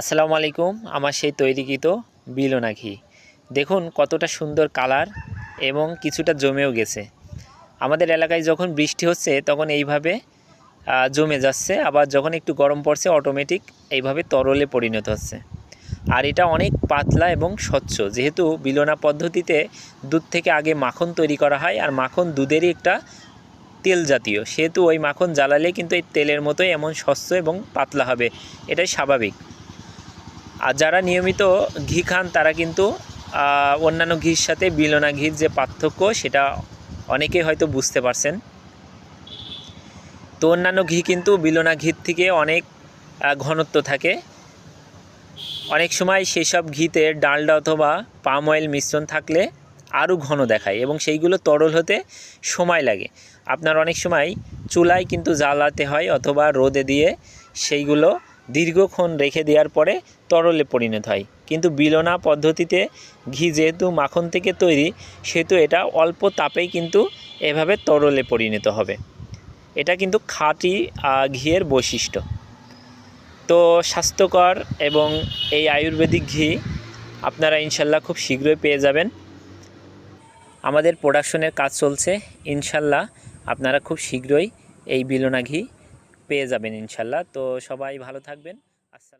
আসসালামু আলাইকুম, আমার সেই তৈরিকৃত ঘি দেখুন কতটা সুন্দর কালার এবং কিছুটা জমেও গেছে। আমাদের এলাকায় যখন বৃষ্টি হচ্ছে তখন এইভাবে জমে যাচ্ছে, আবার যখন একটু গরম পড়ছে অটোমেটিক এইভাবে তরলে পরিণত হচ্ছে। আর এটা অনেক পাতলা এবং স্বচ্ছ, যেহেতু বিলোনা পদ্ধতিতে দুধ থেকে আগে মাখন তৈরি করা হয়, আর মাখন দুধেরই একটা তেল জাতীয়। সেহেতু ওই মাখন জ্বালালে কিন্তু এই তেলের মতোই এমন স্বচ্ছ এবং পাতলা হবে, এটাই স্বাভাবিক। আর যারা নিয়মিত ঘি খান, তারা কিন্তু অন্যান্য ঘির সাথে বিলোনা ঘির যে পার্থক্য, সেটা অনেকেই হয়তো বুঝতে পারছেন। তো অন্যান্য ঘি কিন্তু বিলোনা ঘির থেকে অনেক ঘনত্ব থাকে। অনেক সময় সেই সব ঘিতে ডালডা অথবা পাম অয়েল মিশ্রণ থাকলে আরও ঘন দেখায় এবং সেইগুলো তরল হতে সময় লাগে। আপনার অনেক সময় চুলায় কিন্তু জ্বালাতে হয় অথবা রোদে দিয়ে সেইগুলো দীর্ঘক্ষণ রেখে দেওয়ার পরে তরলে পরিণত হয়। কিন্তু বিলোনা পদ্ধতিতে ঘি যেহেতু মাখন থেকে তৈরি, সেহেতু এটা অল্প তাপেই কিন্তু এভাবে তরলে পরিণত হবে। এটা কিন্তু খাঁটি ঘিয়ের বৈশিষ্ট্য। তো স্বাস্থ্যকর এবং এই আয়ুর্বেদিক ঘি আপনারা ইনশাল্লাহ খুব শীঘ্রই পেয়ে যাবেন। আমাদের প্রোডাকশনের কাজ চলছে। ইনশাল্লাহ আপনারা খুব শীঘ্রই এই বিলোনা ঘি পেয়ে যাবেন ইনশাল্লাহ। তো সবাই ভালো থাকবেন। আসসালাম।